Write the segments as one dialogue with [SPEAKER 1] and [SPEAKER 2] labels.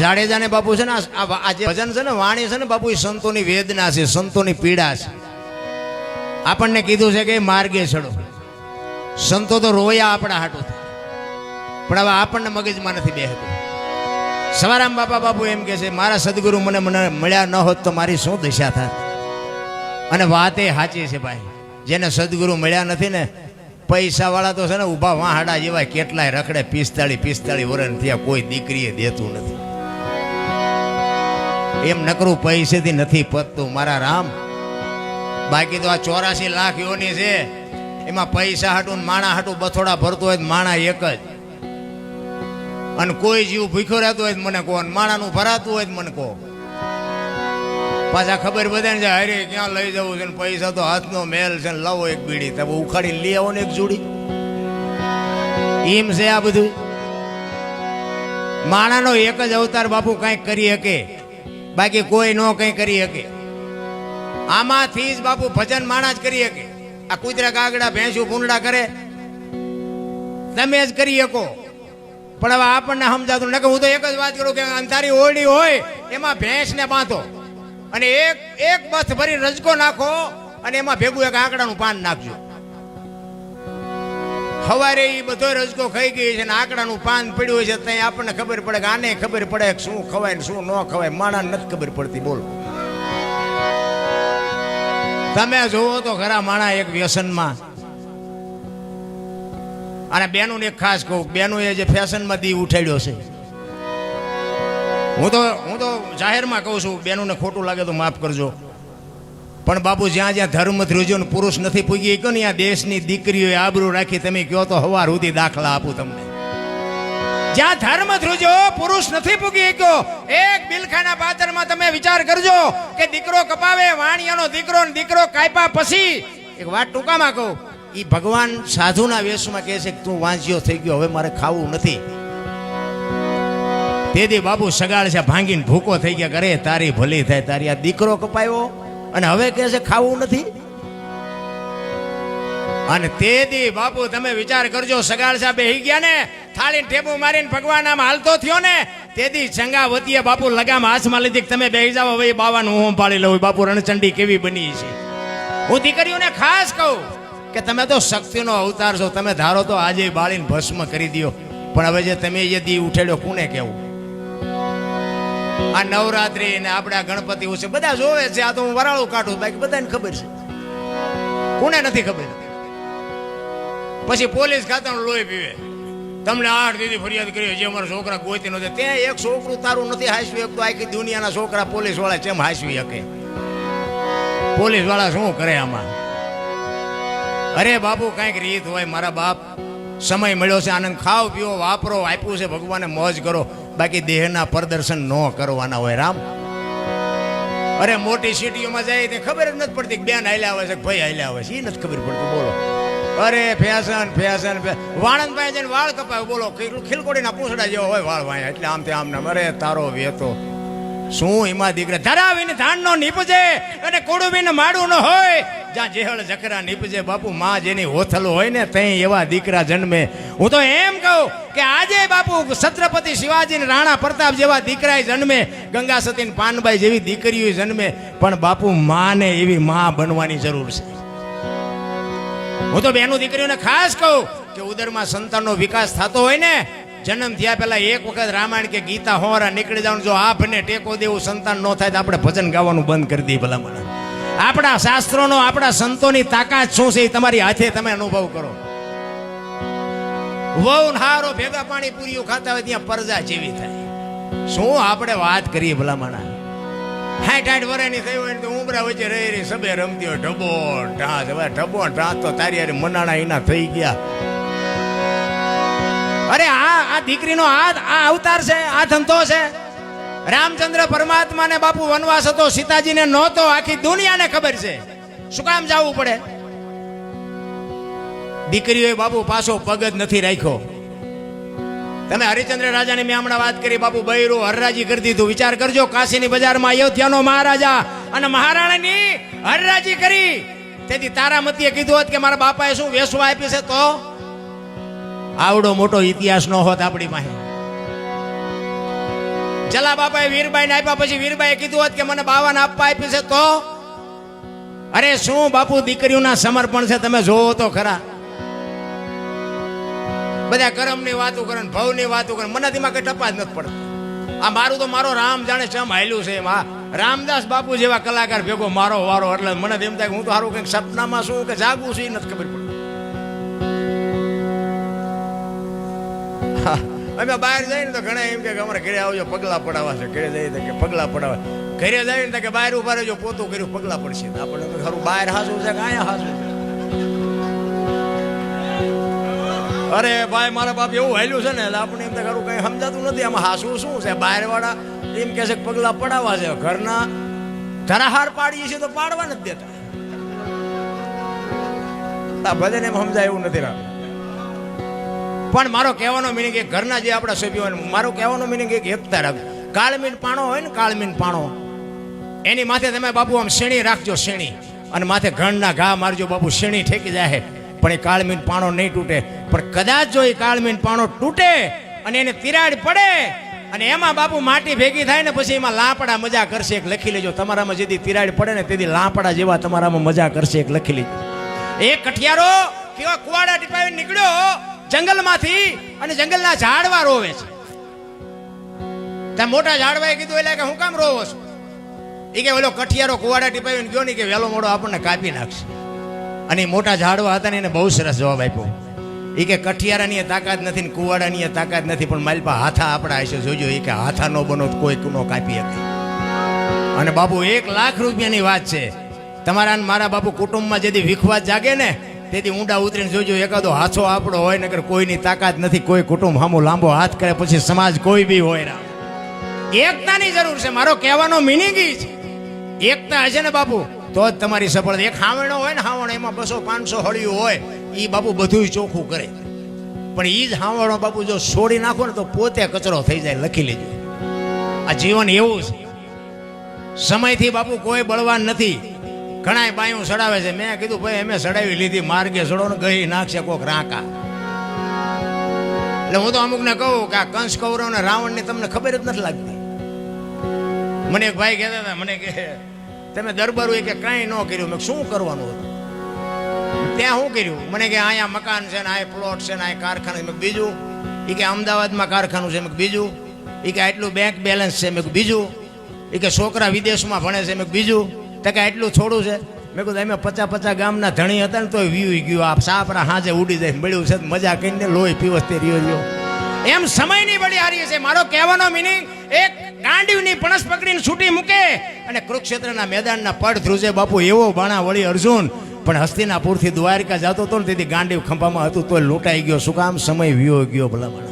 [SPEAKER 1] જાડેજાને બાપુ છે ને આ જે ભજન છે ને, વાણી છે ને, બાપુ, એ સંતોની વેદના છે, સંતોની પીડા છે. આપણને કીધું છે કે માર્ગે ચડો. સંતો તો રોયા આપણા હાટું પણ હવે આપણને મગજમાં નથી બેહતું. સવારામ બાપા, બાપુ એમ કે છે, મારા સદગુરુ મને મને મળ્યા ન હોત તો મારી શું દશા થાત? અને વાત એ સાચી છે ભાઈ. જેને સદગુરુ મળ્યા નથી ને પૈસા વાળા તો છે ને ઊભા વાહાડા જેવા કેટલાય રખડે, પિસ્તાળી પિસ્તાળી વર્ષ થયા કોઈ દીકરીએ દેતું નથી. એમ નકરું પૈસેથી નથી પતતું. મારા રામ, બાકી તો આ ચોરાસી લાખ યોની છે. એમાં પૈસા હાટું માણા હાટું બથોડા ભરતો હોય માણા એક જ. અને કોઈ જીવ ભૂખ્યો રહેતો હોય મને કહો માણાનું ભરાતું હોય મને કહો. પાછા ખબર બધાને છે અરે, ક્યાં લઈ જવું છે પૈસા તો હાથનો મેલ છે લાવો એક બીડી. તમે ઉખાડીને લઈ આવો ને એક જોડી. એમ છે આ બધું. માણાનો એક જ અવતાર બાપુ કાંઈક કરી શકે. બાકી કોઈ નો કંઈ કરી શકે. આમાંથી જ બાપુ ભજન માણા જ કરી શકે. આ કૂતરા કાગડા ભેંસું પૂંડા કરે. તમે જ કરી શકો. પણ હવે આપણને સમજાતું નકે હું તો એક જ વાત કરું કે અંધારી ઓરડી હોય, એમાં ભેંસને બાંધો. અને એક એક બથ ભરી રજકો નાખો અને એમાં ભેગું એક આંકડાનું પાન નાખજો. સવારે એ બધો રજકો ખાઈ ગઈ છે ને આંકડાનું પાન પડ્યું છે ત્યાં આપણને ખબર પડે કે આને ખબર પડે કે શું ખવાય ને શું ન ખવાય. માણા નથી ખબર પડતી, બોલો. તમે જોવો તો ખરા માણા એક વ્યસનમાં. અને બેનું એક ખાસ કહું બેનું એ જે ફેશનમાં દી ઉઠાડ્યો છે. હું તો હું તો જાહેરમાં કહું છું, બેનુંને ખોટું લાગે તો માફ કરજો. પણ બાપુ, જ્યાં જ્યાં ધર્મ ધ્રુજો પુરુષ નથી પૂગી ગયો ને આ દેશની દીકરીઓએ આબરૂ રાખી તમે કહો તો હવાર સુધી દાખલા આપું તમને. જ્યાં ધર્મ ધ્રુજો પુરુષ નથી પૂગી ગયો એક બિલખાના પાત્રમાં તમે વિચાર કરજો કે દીકરો કપાવે, વાણિયાનો દીકરો ને દીકરો કાપ્યા પછી, એક વાત ટૂંકામાં કહું એ ભગવાન સાધુના વેશમાં કહે છે કે તું વાંચ્યો થઈ ગયો, હવે મારે ખાવું નથી. તેથી બાપુ સગાળ છે, ભાંગીને ભૂકો થઈ ગયા કરે તારી ભલી થાય, તારી આ દીકરો કપાયો અને હવે કહે છે, ખાવું નથી. અને તેથી બાપુ તમે વિચાર કરજો સગાડ સાહેબ બેહી ગયા ને, થાળીને ટેબુ મારીને ભગવાન આમ હાલતો થયો ને તેથી ચંગાવતીએ બાપુ લગામ હાથમાં લીધી તમે બેહી જાઓ, હવે બાવાનું હું પાડી લઉં બાપુ રણચંડી કેવી બની છે. હું દીકરીઓને ખાસ કહું કે તમે તો શક્તિનો અવતાર છો, તમે ધારો તો આજે બાળીને ભસ્મ કરી દ્યો. પણ હવે જે તમે જે દી ઉઠેડ્યો, કોને કેવું આ નવરાત્રી ને આપણા ગણપતિ ઉત્સવ બધા જોવે છે. આ તો હું વરાળું કાઢું. બાકી બધાને ખબર છે. કોને નથી ખબર? પછી પોલીસ ખાતાનું લોહી પીવે. તમને આઠ દીદી ફરિયાદ કરી જે અમારા છોકરા ગોતી નથી ત્યાં એક છોકરું તારું નથી હાંસવી એક તો આખી દુનિયાના છોકરા પોલીસવાળા કેમ હાંસવી શકે? પોલીસવાળા શું કરે આમાં? અરે બાપુ, કાંઈક રીત હોય. મારા બાપ સમય મળ્યો છે. આનંદ ખાઓ પીઓ, વાપરો, આપ્યું છે. ભગવાને મોજ કરો. બાકી દેહના પ્રદર્શન ન કરવાના હોય, રામ. અરે, મોટી સિટીઓમાં જાય તે ખબર જ નથી પડતી બેન હાલ્યા આવે છે ભાઈ હાલ્યા આવે છે. એ નથી ખબર પડતી, બોલો. અરે, ફેશન ફેશન વાણંદભાઈ પાસે વાળ કપાય, બોલો ખીલ- ખીલકોડીના પૂંછડા જેવો હોય વાળ વાય, એટલે આમ તે આમ અરે, તારો વેતો. શું એમાં દીકરા, ધરાવીને ધાન નો નીપજે અને કોડુબીને માડું ન હોય? જ્યાં જેહળ જકરા નીપજે, બાપુ માં જેની હોથલો હોય ને ત્યાં એવા દીકરા જન્મે. હું તો એમ કહું કે આજે બાપુ છત્રપતિ શિવાજી રાણા પ્રતાપ જેવા દીકરા જન્મે, ગંગા સતી પાનબાઈ જેવી દીકરીઓ જન્મે, પણ બાપુ માને એવી માં બનવાની જરૂર છે. હું તો બેનું દીકરીઓને ખાસ કહું કે ઉદરમાં સંતાનનો વિકાસ થતો હોય ને, જન્મ થયા પહેલા એક વખત રામાયણ કે ગીતા હોરા નીકળી જવાનું જો આપને ટેકો દેવું, સંતાન ન થાય તો આપણે ભજન ગાવાનું બંધ કરી દઈએ ભલા મને આપણા શાસ્ત્રોનો, આપણા સંતોની તાકાત શું છે એ તમારી હાથે તમે અનુભવ કરો. વહુ હારો ભેગા પાણી પૂરીઓ ખાતા હોય ત્યાં પરજા જેવી થાય. શું આપણે વાત કરીએ ભલામણા? હાઠ હાઠ વરેની થઈ હોય તો ઉમરા વચ્ચે રહી રહી સબે રમતી હોય ઢબો ઢાંસ. હવે ઢબો ઢાંસ તો તારી હારે મનાણા એના થઈ ગયા. અરે આ આ દીકરીનો આ આ અવતાર છે, આ ધંધો છે. રામચંદ્ર પરમાત્માને બાપુ વનવાસ હતો, સીતાજીને નહોતો આખી દુનિયાને ખબર છે. શું કામ જવું પડે? દીકરીઓએ બાપુ પાછો પગ જ નથી રાખ્યો. તમે હરિચંદ્ર રાજાની મેં હમણાં વાત કરી, બાપુ બૈરું હરરાજી કરી દીધું વિચાર કરજો, કાશીની બજારમાં અયોધ્યાનો મહારાજા અને મહારાણીની હરરાજી કરી. તેથી તારામતીએ કીધું હોત કે મારા બાપાએ શું વેસવા આપી છે તો? આવડો મોટો ઇતિહાસ ન હોત આપણી પાસે. જલા બાપાએ વીરબાઈને આપ્યા પછી વીરબાઈએ કીધું હોત કે મને બાવાને આપવા આપ્યું છે તો? અરે શું બાપુ દીકરીઓના સમર્પણ છે તમે જોવો તો ખરા. બધા કરમની વાતો કરે ભવની વાતો કરે મને તેમાં કઈ ટપા જ નથી પડતો. આ મારું તો મારો રામ જાણે ચમ હાલ્યું છે એમાં. રામદાસ બાપુ જેવા કલાકાર ભેગો મારો વારો એટલે મને એમ થાય હું તો સારું કંઈક સપનામાં શું કે જાગું છું એ નથી ખબર પડતી. હા, અમે બહાર જઈએ ને તો ઘણા એમ કે અમારે ઘરે આવજો, પગલા પડાવવા છે. ઘરે જઈએ તો કે પગલા પડાવવા. ઘરે જઈએ તો કે બહાર ઊભા રહેજો, પોતું કર્યું, પગલા પડશે. આપણને આપણે તો ખરું બહાર હાસું છે કે અહીંયા હાસું છે? અરે ભાઈ, મારા બાપ એવું હાલ્યું છે ને, એટલે આપણે એમ તો ખરું કંઈ સમજાતું નથી. આમાં હાસું શું છે? બહાર વાળા એમ કે છે પગલા પડાવવા છે. ઘરના ધરાહાર પાડીએ છીએ તો પાડવા નથી દેતા. ભજન એમ સમજાય એવું નથી રાખતું પણ મારો કહેવાનો મિનિંગ એ ઘરના જે આપણા સભ્યો હોય મારો કહેવાનો મિનિંગ એક એકતા રાખ કાળમીન પાણો હોય ને, કાળમીન પાણો. એની માથે તમે બાપુ આમ શેણી રાખજો, શેણી. અને માથે ઘણના ઘા મારજો, બાપુ, શેણી ઠેકી જાય પણ એ કાળમીન પાણો નહીં તૂટે. પણ કદાચ જો એ કાળમીન પાણો તૂટે અને એને તિરાડ પડે, અને એમાં બાપુ માટી ભેગી થાય ને, પછી એમાં લાપડા મજા કરશે. એક લખી લેજો, તમારામાં જેથી તિરાડ પડે ને, તેથી લાપડા જેવા તમારામાં મજા કરશે. એક લખી લેજો. એક કઠિયારો કેવા કુવાડા ટીપાવી નીકળ્યો. જંગલમાંથી અને જંગલના ઝાડવા રોવે છે. ત્યાં મોટા ઝાડવાએ કીધું એટલે કે હું કામ રોવો છું? એ કે, ઓલો કઠિયારો કુવાડા ટીપાવીને ગયો ને કે વહેલો મોડો આપણને કાપી નાખશે. અને મોટા ઝાડવા હતા ને એને બહુ સરસ જવાબ આપ્યો. એ કે, કઠિયારાની તાકાત નથી ને કુવાડાની તાકાત નથી, પણ મારી પાસે હાથા આપણા હશે. જોજો એ કે, હાથા નો બનો કોઈ કુનો કાપી શકે. અને બાપુ, એક લાખ રૂપિયાની વાત છે. તમારા મારા બાપુ કુટુંબમાં જેથી વિખવાદ જાગે ને તેથી ઊંડા ઉતરીને જોજો, એકાદો હાથો આપણો હોય, નકર કોઈની તાકાત નથી, કોઈ કુટુંબ સામો લાંબો હાથ કરે, પછી સમાજ કોઈ બી હોય એકતાની જરૂર છે, મારો કહેવાનો મિનિંગ છે. એકતા હશે ને બાપુ, તો જ તમારી સફળતા. એક હાવણો હોય ને હાવણ, એમાં બસો, પાંચસો હળિયું હોય એ બાપુ બધું ચોખ્ખું કરે. પણ એ જ હાવણો બાપુ જો છોડી નાખો ને તો પોતે કચરો થઈ જાય, લખી લેજો. આ જીવન એવું છે. સમયથી બાપુ કોઈ બળવાન નથી. ઘણા બાયું સડાવે છે. મેં કીધું, ભાઈ, અમે સડાવી લીધી. માર્ગે સડો ને ગઈ નાખશે કોક રાકા. એટલે હું તો અમુકને કહું કે આ કંસ કૌરવ ને રાવણની તમને ખબર જ નથી લાગતી. મને એક ભાઈ કહેતા હતા, મને કે, તમે દરબાર કે કાંઈ ન કર્યું. મેં શું કરવાનું હતું? ત્યાં શું કર્યું. મને કે, અહીંયા મકાન છે ને આ પ્લોટ છે ને આ કારખાનું મેં બીજું? એ કે, અમદાવાદમાં કારખાનું છે. મેં બીજું? એ કે, આટલું બેંક બેલેન્સ છે. મેં બીજું? એ કે, છોકરા વિદેશમાં ભણે છે. મેં બીજું? તો કે છોડું છે. મેં કીધું અમે પચાસ પચાસ ગામના ધણી હતા ને તોય વીવી ગયું. આ સાપરા હાજે ઉડી જાય મળ્યું છે મજા કરીને લોહી પીવસ તે રહ્યો રહ્યો. એમ સમયની બળી હારી છે. મારો કહેવાનો મિનિંગ એક ગાંડીવની પણસ પકડીને છૂટી મૂકે અને કુરુક્ષેત્રના મેદાનના પડ ધ્રુજે બાપુ, એવો બાણા વળી અર્જુન. પણ હસ્તિનાપુરથી દ્વારકા જતો હતો ને તેથી ગાંડીવ ખંભામાં હતું, તોય લૂંટાઈ ગયો. શું કામ? સમય વિયો ગયો ભલામણ.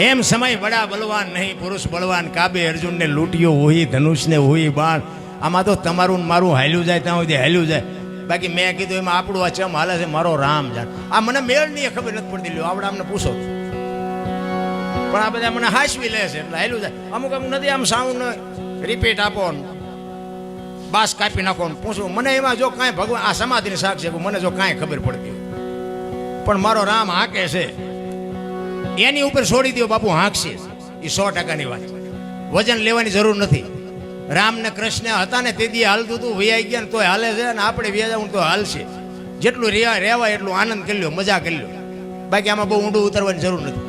[SPEAKER 1] એમ સમય વડા બલવાન નહીં, પુરુષ બળવાન. કાબે અર્જુનને લૂંટ્યો, હોય, ધનુષને હોય, બાણ. આમાં તો તમારું ને મારું હાલ્યું જાય, ત્યાં સુધી હાલ્યું જાય. બાકી મેં કીધું એમાં આપણું આ ચમ હાલે છે, મારો રામ જાણ. આ મને મેળ નહીં ખબર નથી પડતી. લ્યો આપણે આમને પૂછો. પણ આ બધા મને હાસવી લે છે, એટલે હાલ્યું જાય. અમુક અમુક નથી, આમ સાઉન્ડ રિપીટ આપો બાસ કાપી નાખો પૂછું. મને એમાં જો કાંઈ ભગવાન, આ સમાધિની શાક છે, મને જો કાંઈ ખબર પડતી પણ મારો રામ હાંકે છે. એની ઉપર છોડી દો બાપુ, હાંકશે. એ સો ટકાની વાત વજન લેવાની જરૂર નથી. રામ ને કૃષ્ણ હતા ને તે દી હાલતું હતું વૈયાઈ ગયા ને તોય હાલે છે ને આપણે વ્યાજાવું તો હાલશે. જેટલું રેવા રહેવાય એટલું આનંદ કરી લ્યો મજા કરી લો બાકી આમાં બહુ ઊંડું ઉતરવાની જરૂર નથી.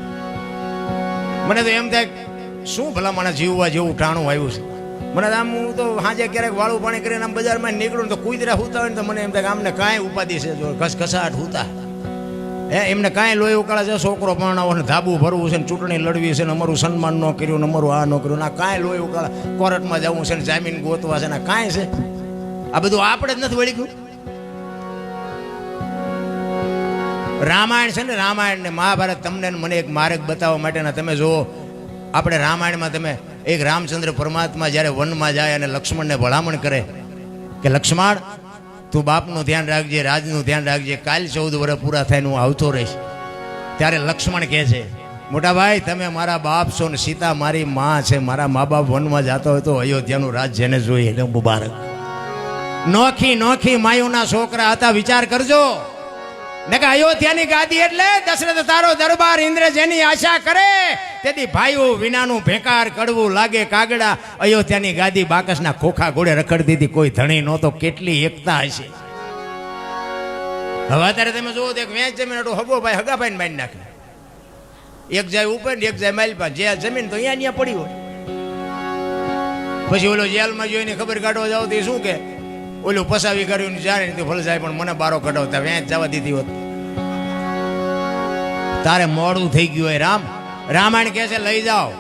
[SPEAKER 1] મને તો એમ થાય શું ભલા મને જીવવા જેવું ટાણું આવ્યું છે. મને આમ હું તો સાંજે ક્યારેક વાળું પાણી કરીને આમ બજારમાં નીકળું તો કુદરા હુતા હોય ને તો મને એમ થાય આમને કાંઈ ઉપાધિ છે, જો ઘસઘસાટ હુતા. હે, એમને કાંઈ લોહી ઉકાળે છે, છોકરો પરણાવો ને ધાબુ ભરવું છે ને ચૂંટણી લડવી છે ને અમારું સન્માન ન કર્યું ને અમારું આ ન કર્યું ના કાંઈ લોહી ઉકાળે, કોર્ટમાં જવું છે ને જામીન ગોતવા છે ને કાંઈ છે? આ બધું આપણે જ નથી વળી ગયું રામાયણ છે ને, રામાયણ ને મહાભારત તમને મને એક માર્ગ બતાવવા માટેના તમે જુઓ, આપણે રામાયણમાં તમે એક રામચંદ્ર પરમાત્મા જ્યારે વનમાં જાય અને લક્ષ્મણને ભલામણ કરે, કે લક્ષ્મણ તું બાપનું ધ્યાન રાખજે, રાજનું ધ્યાન રાખજે. કાલ ચૌદ વર્ષ પૂરા થાય ને હું આવતો રહીશ. ત્યારે લક્ષ્મણ કહે છે, મોટા ભાઈ, તમે મારા બાપ છો ને સીતા મારી માં છે. મારા મા બાપ વનમાં જતો હોય તો અયોધ્યાનું રાજ જેને જોઈએ મુબારક. નોખી નોખી માયુના છોકરા હતા, વિચાર કરજો. નકા અયોધ્યાની ગાદી એટલે દશરથ તારો દરબાર ઇન્દ્ર જેની આશા કરે, તેથી ભાઈઓ વિનાનું ભેકાર કડવું લાગે કાગડા. અયોધ્યાની ગાદી બાકસના ખોખા ઘોડે રખડી દીધી, કોઈ ધણી નહોતો, કેટલી એકતા હશે. હવે અત્યારે તમે જુઓ તો એક વેચ જમીન હતું હગો ભાઈ હગા ભાઈ બાંધી નાખે એક જાય ઉપર એક જાય માઇલ પર જે જમીન તો અહીંયા અહીંયા પડી હોય. પછી ઓલો જેલમાં જોઈને ખબર કાઢવા જાવ તો શું કે? ઓલું પસાવી કર્યું જાણે તું ભલે જાય, પણ મને બારો કઢાવતા વેચ જવા દીધી હોત. તારે મોડું થઈ ગયું હોય, રામ. રામાયણ કહે છે, લઈ જાઓ.